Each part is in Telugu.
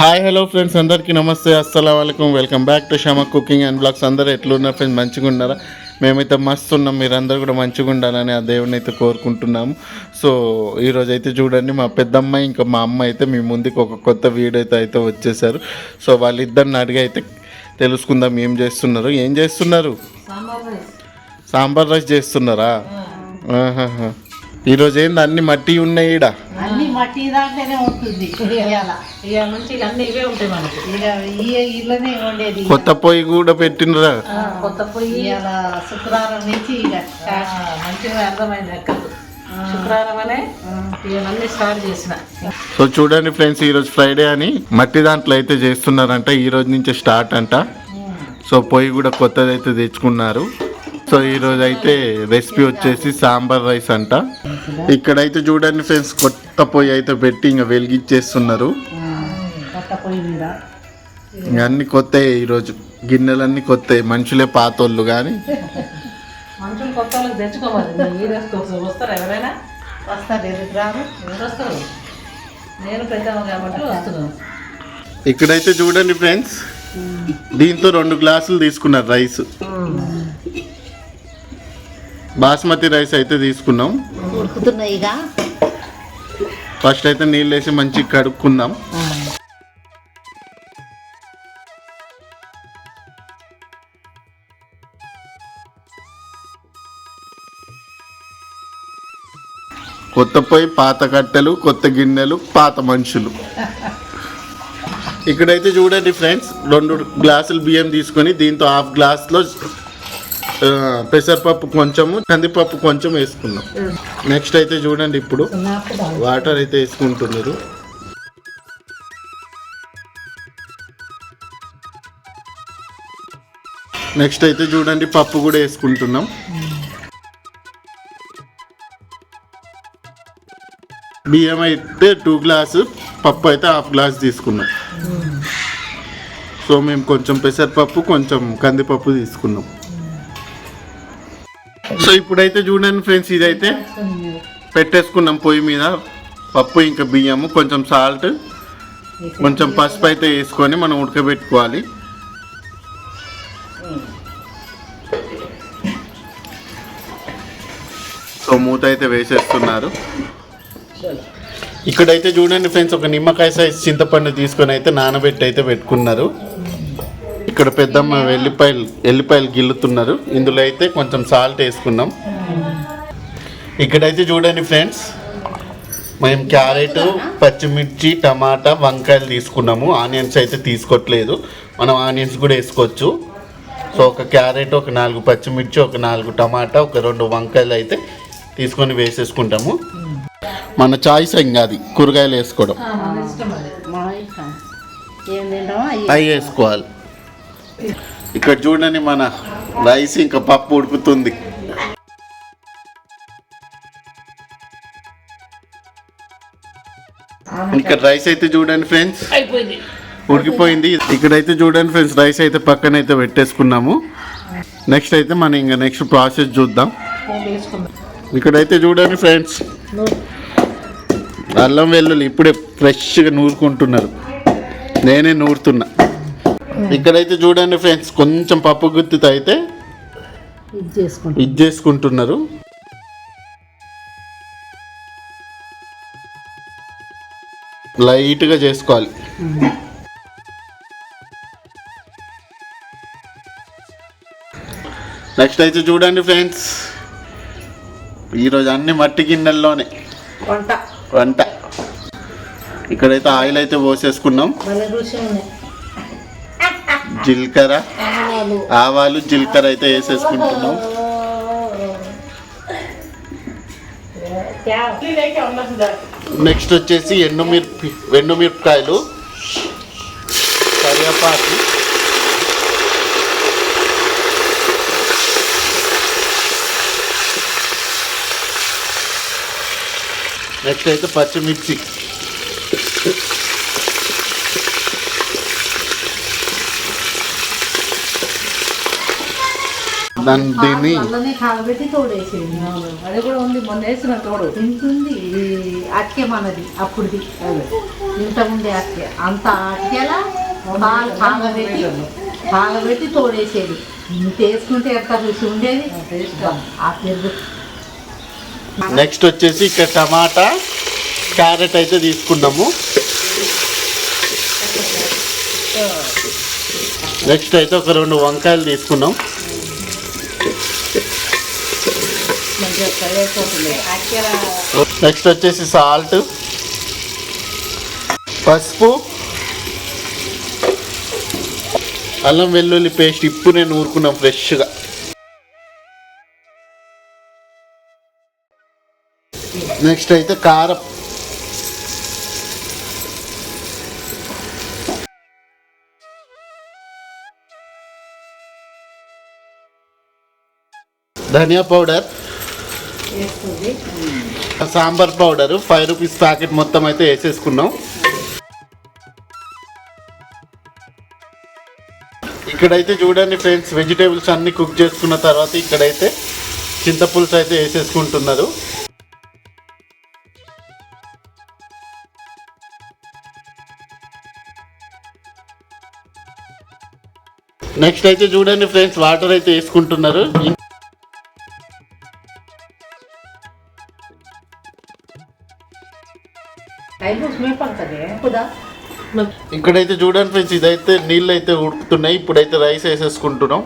హాయ్ హలో ఫ్రెండ్స్ అందరికీ నమస్తే అస్సలం వాలేకుమ్ welcome back to Shama cooking and blogs. అందరూ ఎట్లున్నారు ఫ్రెండ్స్? మంచిగా ఉన్నారా? మేమైతే మస్తు ఉన్నాం. మీరందరూ కూడా మంచిగా ఉండాలని ఆ దేవుని అయితే కోరుకుంటున్నాము. సో ఈరోజు అయితే చూడండి మా పెద్దమ్మాయి ఇంకా మా అమ్మ అయితే మీ ముందుకు ఒక కొత్త వీడియో అయితే అయితే వచ్చేసారు. సో వాళ్ళిద్దరిని అడిగి అయితే తెలుసుకుందాం ఏం చేస్తున్నారు. ఏం చేస్తున్నారు? సాంబార్ రైస్. చేస్తున్నారా. ఈరోజు ఏంది అన్ని మట్టి ఉన్నాయి ఈడ? అన్ని మట్టి దాంట్లోనే ఉంటుంది. ఇవాళ. ఇక నుంచి ఇక అన్ని ఇవే ఉంటాయి మనకి. ఇక ఈ ఇళ్ళనే ఉండేది కొత్త పొయ్యి కూడా పెట్టినరా? ఆ, కొత్త పొయ్యి. ఇవాళ శుక్రవారం నుంచి ఇక. ఆ, స్టార్ట్ మంచిగా అర్థమైంది ఎక్కదు శుక్రవారం అనే ఇక అన్ని స్టార్ట్ చేసిన. సో చూడండి ఫ్రెండ్స్ ఈరోజు ఫ్రైడే అని మట్టి దాంట్లో అయితే చేస్తున్నారంట ఈ రోజు నుంచి స్టార్ట్ అంట. సో పొయ్యి కూడా కొత్తది అయితే తెచ్చుకున్నారు. సో ఈ రోజు అయితే రెసిపీ వచ్చేసి సాంబార్ రైస్ అంట. ఇక్కడైతే చూడండి ఫ్రెండ్స్ కొత్త పొయ్యి అయితే పెట్టి ఇంకా వెలిగించేస్తున్నారు కొత్త పొయ్యి మీద ఇంక అన్ని కొత్తవి ఈరోజు గిన్నెలన్నీ కొత్తవి మనుషులే పాతోళ్ళు కానీ కొత్త ఇక్కడైతే చూడండి ఫ్రెండ్స్ దీంతో రెండు గ్లాసులు తీసుకున్నారు రైస్. బాస్మతి రైస్ అయితే తీసుకున్నాం. ఉడుకుతున్నాయి ఇక ఫస్ట్ అయితే నీళ్ళు వేసి మంచిగా కడుక్కుందాం. కొత్త పొయ్యి పాత కట్టెలు కొత్త గిన్నెలు పాత మనుషులు. ఇక్కడైతే చూడండి ఫ్రెండ్స్ రెండు గ్లాసులు బియ్యం తీసుకొని దీంతో హాఫ్ గ్లాస్లో పెసరపప్పు కొంచెము కందిపప్పు కొంచెం వేసుకున్నాం. నెక్స్ట్ అయితే చూడండి ఇప్పుడు. వాటర్ అయితే వేసుకుంటున్నారు. నెక్స్ట్ అయితే చూడండి పప్పు కూడా వేసుకుంటున్నాం. బియ్యం అయితే టూ గ్లాసు పప్పు అయితే హాఫ్ గ్లాస్ తీసుకున్నాం. సో మేము కొంచెం పెసరపప్పు కొంచెం కందిపప్పు తీసుకున్నాం. సో ఇప్పుడైతే చూడండి ఫ్రెండ్స్ ఇదైతే పెట్టేసుకున్నాం పొయ్యి మీద పప్పు ఇంకా బియ్యము కొంచెం సాల్ట్ కొంచెం పసుపు అయితే వేసుకొని మనం ఉడకబెట్టుకోవాలి. సో మూత అయితే వేసేస్తున్నారు. ఇక్కడైతే చూడండి ఫ్రెండ్స్ ఒక నిమ్మకాయ సైజ్ చింతపండు తీసుకొని అయితే నానబెట్టి అయితే పెట్టుకున్నారు. ఇక్కడ పెద్దమ్మ ఎల్లిపాయలు ఎల్లిపాయలు గిల్లుతున్నారు. ఇందులో అయితే కొంచెం సాల్ట్ వేసుకున్నాం. ఇక్కడైతే చూడండి ఫ్రెండ్స్ మేము క్యారెట్ పచ్చిమిర్చి టమాటా వంకాయలు తీసుకున్నాము. ఆనియన్స్ అయితే తీసుకోవట్లేదు మనం ఆనియన్స్ కూడా వేసుకోవచ్చు. సో ఒక క్యారెట్ ఒక నాలుగు పచ్చిమిర్చి ఒక నాలుగు టమాటా ఒక రెండు వంకాయలు అయితే తీసుకొని వేసేసుకుంటాము. మన చాయిస్ ఇంకా అది కూరగాయలు వేసుకోవడం. అవి వేసుకోవాలి. ఇక్కడ చూడండి మన రైస్ ఇంకా పప్పు ఉడుకుతుంది. ఇక్కడ రైస్ అయితే చూడండి ఫ్రెండ్స్. ఉడికిపోయింది. ఇక్కడైతే చూడండి ఫ్రెండ్స్ రైస్ అయితే పక్కన అయితే పెట్టేసుకున్నాము. నెక్స్ట్ అయితే మనం ఇంకా నెక్స్ట్ ప్రాసెస్ చూద్దాం. ఇక్కడైతే చూడండి ఫ్రెండ్స్. అల్లం వెల్లుల్లి ఇప్పుడే ఫ్రెష్గా నూరుకుంటున్నారు. నేనే నూరుతున్నా. ఇక్కడైతే చూడండి ఫ్రెండ్స్ కొంచెం పప్పు గుత్తితో అయితే ఇది చేసుకుంటాం. ఇది చేసుకుంటున్నారు. లైట్గా చేసుకోవాలి. నెక్స్ట్ అయితే చూడండి ఫ్రెండ్స్ ఈరోజు అన్ని మట్టి గిన్నెల్లోనే వంట. వంట. ఇక్కడైతే ఆయిల్ అయితే పోసేసుకున్నాం. జీలకర్ర. ఆవాలు. జీలకర్ర అయితే వేసేసుకుంటున్నాం. నెక్స్ట్ వచ్చేసి ఎండుమిర్పి ఎండుమిరపకాయలు. కరివేపాకు. నెక్స్ట్ అయితే పచ్చిమిర్చి. దీన్ని కాగబెట్టి తోడేసేది అది కూడా ఉంది. మొన్న వేసిన తోడు. తింటుంది. అట్కే మనది అప్పుడుది. అంత అట్టేలా పాలు కాగబెట్టి కాగబెట్టి తోడేసేది. ఇంత వేసుకుంటే ఎంత రుచి ఉండేది? ఆ పెరుగు. నెక్స్ట్ వచ్చేసి ఇక్కడ టమాటా క్యారెట్ అయితే తీసుకున్నాము నెక్స్ట్ అయితే ఒక రెండు వంకాయలు తీసుకున్నాం నెక్స్ట్ వచ్చేసి సాల్ట్. పసుపు. అల్లం వెల్లుల్లి పేస్ట్ ఇప్పుడు నేను ఊరుకున్నాం ఫ్రెష్గా. నెక్స్ట్ అయితే కారం. ధనియా powder. Sambar powder. Five rupees packet మొత్తం అయితే వేసేసుకున్నాం. ఇక్కడైతే చూడండి ఫ్రెండ్స్ వెజిటేబుల్స్ అన్ని కుక్ చేసుకున్న తర్వాత ఇక్కడైతే చింతపులుసు అయితే వేసేసుకుంటున్నారు. నెక్స్ట్ అయితే చూడండి ఫ్రెండ్స్ వాటర్ అయితే వేసుకుంటున్నారు. ఇక్కడైతే చూడండి ఫ్రెండ్స్ ఇదైతే నీళ్ళు అయితే ఉడుకుతున్నాయి. ఇప్పుడైతే రైస్ వేసేసుకుంటున్నాం.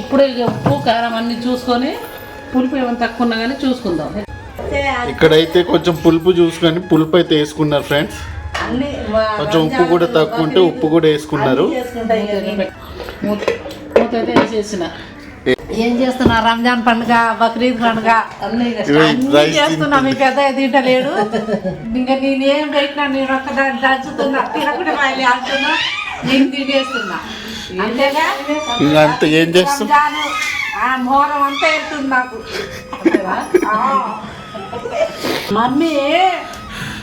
ఇప్పుడు ఉప్పు కారం అన్ని చూసుకొని పులుపు ఏమైనా తక్కువ ఉన్నా కానీ చూసుకుందాం. ఇక్కడైతే కొంచెం పులుపు చూసుకొని పులుపు అయితే వేసుకున్నారు ఫ్రెండ్స్. కొంచెం ఉప్పు కూడా తక్కువ ఉంటే ఉప్పు కూడా వేసుకున్నారు. ఏం చేస్తున్నా? రంజాన్ పండుగ బక్రీద్ పండుగ అన్నీ చేస్తున్నా. మీ పెద్ద తింటలేడు. ఇంకా నేనేం పెట్టినా నేను ఒక్కదాన్ని దంచుతున్నా. తినకుండా రైలు ఆడుతున్నా. నేను తినేస్తున్నా. అంతేగా? ఇంకా అంత ఏం చేస్తాం? రంజాను ఆ మోరం అంతా వెళ్తుంది నాకు ఆ. మమ్మీ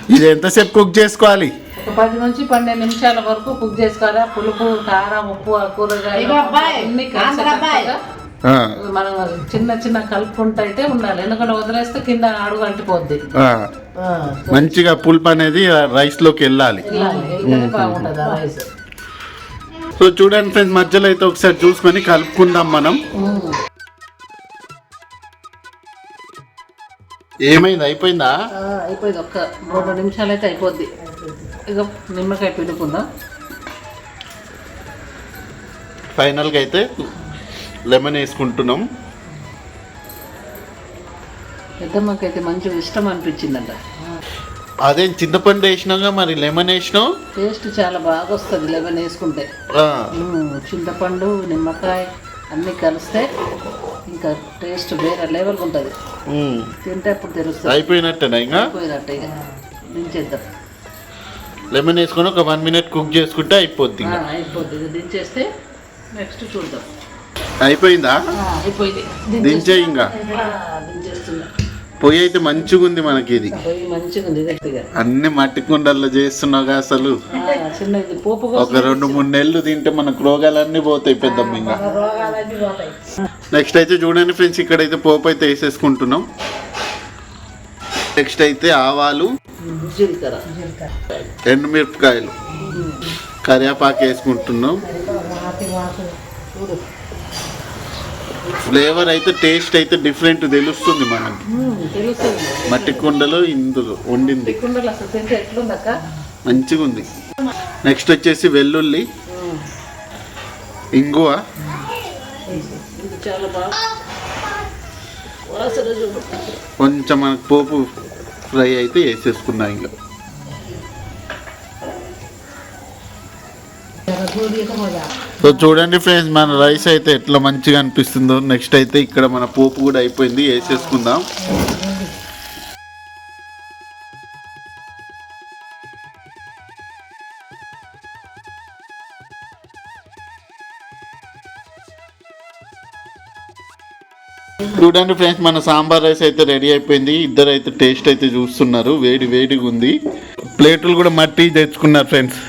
ఇది ఎంతసేపు కుక్ చేసుకోవాలి? ఒక పది నుంచి పన్నెండు నిమిషాల వరకు కుక్ చేసుకోవాలి? పులుపు కారం ఉప్పు ఆ కూరగాయలు అన్ని. కలిసేటట్టుగా మనం చిన్న చిన్న కలుపుకుంటూ అయితే ఉండాలి. ఎందుకంటే వదిలేస్తే కింద అడుగు అంటిపోద్ది. ఆ. మంచిగా పులుపు అనేది రైస్లోకి వెళ్ళాలి. బాగుంటుంది రైస్. సో చూడండి ఫ్రెండ్స్ మధ్యలో అయితే ఒకసారి చూసుకొని కలుపుకుందాం మనం. ఏమైంది? అయిపోయిందా? అయిపోయింది. ఒక్క రెండు నిమిషాలు అయితే అయిపోద్ది. ఇక నిమ్మకాయ పిండుకుందాం. ఫైనల్గా అయితే లెమన్ వేసుకుంటున్నాం. పెద్దమ్మకి అయితే మంచిగా ఇష్టం అనిపించిందంట. అదే చింతపండు వేసినాగా మరి? లెమన్ వేసినావు? టేస్ట్ చాలా బాగా వస్తుంది లెమన్ వేసుకుంటే. చింతపండు నిమ్మకాయ అన్నీ కలిస్తే ఇంకా టేస్ట్ వేరే లెవెల్ ఉంటుంది. తింటే అప్పుడు తెలుస్తుంది. అయిపోయినట్టేనా ఇంకా? అయిపోయినట్టు ఇక. దించేద్దాం లెమన్ వేసుకొని ఒక వన్ మినిట్ కుక్ చేసుకుంటే అయిపోద్ది అయిపోద్ది. దించేస్తే నెక్స్ట్ చూద్దాం. అయిపోయిందా? అయిపోయింది. దించే ఇంకా. దించేస్తున్నా. పొయ్యి అయితే మంచిగా ఉంది మనకి ఇది అన్ని మట్టి కుండల్లో చేస్తున్నాగా అసలు. ఒక రెండు మూడు నెలలు తింటే మనకు రోగాలన్నీ పోతాయి పెద్దమ్మ ఇంకా. నెక్స్ట్ అయితే చూడండి ఫ్రెండ్స్ ఇక్కడైతే పోపు అయితే వేసేసుకుంటున్నాం. నెక్స్ట్ అయితే ఆవాలు ఎండుమిరపకాయలు కరివేపాకు వేసుకుంటున్నాం. ఫ్లేవర్ అయితే టేస్ట్ అయితే డిఫరెంట్ తెలుస్తుంది మనకి. తెలుస్తుంది. మట్టి కుండలో ఇందులో వండింది. మంచిగా ఉంది నెక్స్ట్ వచ్చేసి వెల్లుల్లి. ఇంగువ. కొంచెం మనకు పోపు ఫ్రై అయితే వేసేసుకున్నాం ఇంకా. సో చూడండి ఫ్రెండ్స్ మన రైస్ అయితే ఎట్లా మంచిగా అనిపిస్తుందో. నెక్స్ట్ అయితే ఇక్కడ మన పోపు కూడా అయిపోయింది వేసేసుకుందాం. చూడండి ఫ్రెండ్స్ మన సాంబార్ రైస్ అయితే రెడీ అయిపోయింది. ఇద్దరు అయితే టేస్ట్ అయితే చూస్తున్నారు. వేడి వేడిగా ఉంది. ప్లేట్లు కూడా మట్టి తెచ్చుకున్నారు ఫ్రెండ్స్.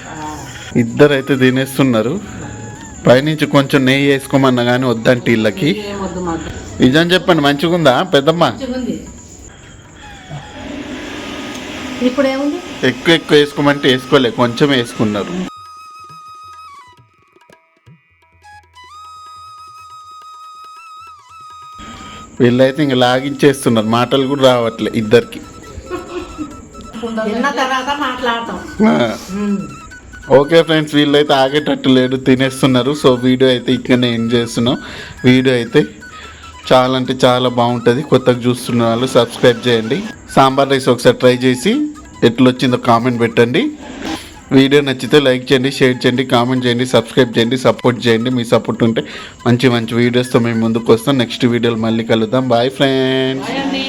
ఇద్దరు అయితే తినేస్తున్నారు. పైనుంచి కొంచెం నెయ్యి వేసుకోమన్నా కానీ వద్దంటే వీళ్ళకి నిజం చెప్పండి మంచిగుందా పెద్దమ్మ? మంచిగుంది. ఇప్పుడు ఏముంది ఎక్కువ ఎక్కువ వేసుకోమంటే వేసుకోలే కొంచెం వేసుకున్నారు. వీళ్ళైతే ఇంక లాగించేస్తున్నారు మాటలు కూడా రావట్లే ఇద్దరికి. తర్వాత మాట్లాడతాం. ఓకే ఫ్రెండ్స్ వీళ్ళైతే ఆగేటట్టు లేడు తినేస్తున్నారు. సో వీడియో అయితే ఇక్కడనే ఎండ్ చేస్తున్నాం. వీడియో అయితే చాలా అంటే చాలా బాగుంటుంది. కొత్తగా చూస్తున్న వాళ్ళు సబ్స్క్రైబ్ చేయండి. సాంబార్ రైస్ ఒకసారి ట్రై చేసి ఎట్లొచ్చిందో కామెంట్ పెట్టండి. వీడియో నచ్చితే లైక్ చేయండి షేర్ చేయండి కామెంట్ చేయండి సబ్స్క్రైబ్ చేయండి సపోర్ట్ చేయండి. మీ సపోర్ట్ ఉంటే మంచి మంచి వీడియోస్తో మేము ముందుకు వస్తాం. నెక్స్ట్ వీడియోలు మళ్ళీ కలుద్దాం. Bye friends